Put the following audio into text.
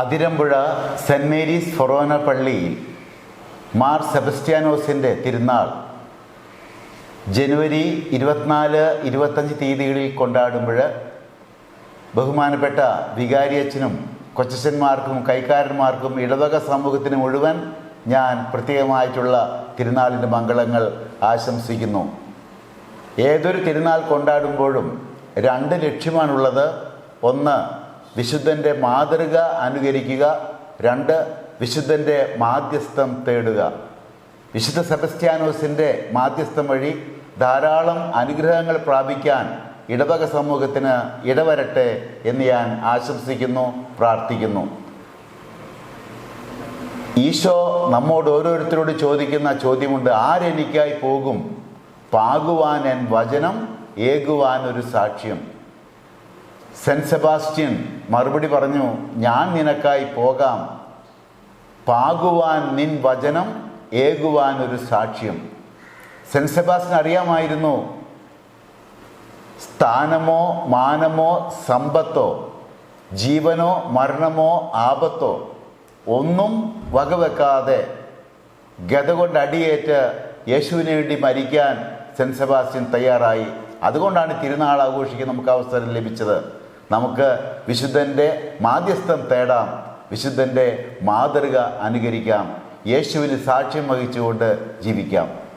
Athirampuzha saint Mary's ഫൊറോന പള്ളിയിൽ മാർ സെബസ്റ്റ്യാനോസിന്റെ തിരുനാൾ ജനുവരി ഇരുപത്തിനാല് ഇരുപത്തഞ്ച് തീയതികളിൽ കൊണ്ടാടുമ്പോൾ ബഹുമാനപ്പെട്ട വികാരി വികാരിയച്ഛനും കൊച്ചച്ഛന്മാർക്കും കൈക്കാരന്മാർക്കും ഇടവക സമൂഹത്തിന് മുഴുവൻ ഞാൻ പ്രത്യേകമായിട്ടുള്ള തിരുനാളിന്റെ മംഗളങ്ങൾ ആശംസിക്കുന്നു. ഏതൊരു തിരുനാൾ കൊണ്ടാടുമ്പോഴും രണ്ട് ലക്ഷ്യമാണുള്ളത്. ഒന്ന് വിശുദ്ധന്റെ മാതൃക അനുകരിക്കുക. രണ്ട് വിശുദ്ധന്റെ മാധ്യസ്ഥം തേടുക. വിശുദ്ധ സെബസ്റ്റ്യാനോസിന്റെ മാധ്യസ്ഥം വഴി ധാരാളം അനുഗ്രഹങ്ങൾ പ്രാപിക്കാൻ ഇടവക സമൂഹത്തിന് ഇടവരട്ടെ എന്ന് ഞാൻ ആശംസിക്കുന്നു പ്രാർത്ഥിക്കുന്നു. ഈശോ നമ്മോട് ഓരോരുത്തരോട് ചോദിക്കുന്ന ചോദ്യമുണ്ട് ആരെനിക്കായി പോകും? പാകുവാൻ എൻ വചനം ഏകുവാൻ ഒരു സാക്ഷ്യം. സെന്റ് സെബാസ്റ്റ്യൻ മറുപടി പറഞ്ഞു ഞാൻ നിനക്കായി പോകാം. പാകുവാൻ നിൻ വചനം ഏകുവാൻ ഒരു സാക്ഷ്യം. സെന്റ് സെബാസ്റ്റ്യൻ അറിയാമായിരുന്നു സ്ഥാനമോ മാനമോ സമ്പത്തോ ജീവനോ മരണമോ ആപത്തോ ഒന്നും വകവെക്കാതെ ഗത കൊണ്ട് അടിയേറ്റ് യേശുവിന് വേണ്ടി മരിക്കാൻ സെന്റ് സെബാസ്റ്റ്യൻ തയ്യാറായി. അതുകൊണ്ടാണ് തിരുനാൾ ആഘോഷിക്കാൻ നമുക്ക് അവസരം ലഭിച്ചത്. നമുക്ക് വിശുദ്ധന്റെ മാധ്യസ്ഥം തേടാം. വിശുദ്ധന്റെ മാതൃക അനുകരിക്കാം. യേശുവിന് സാക്ഷ്യം വഹിച്ചുകൊണ്ട് ജീവിക്കാം.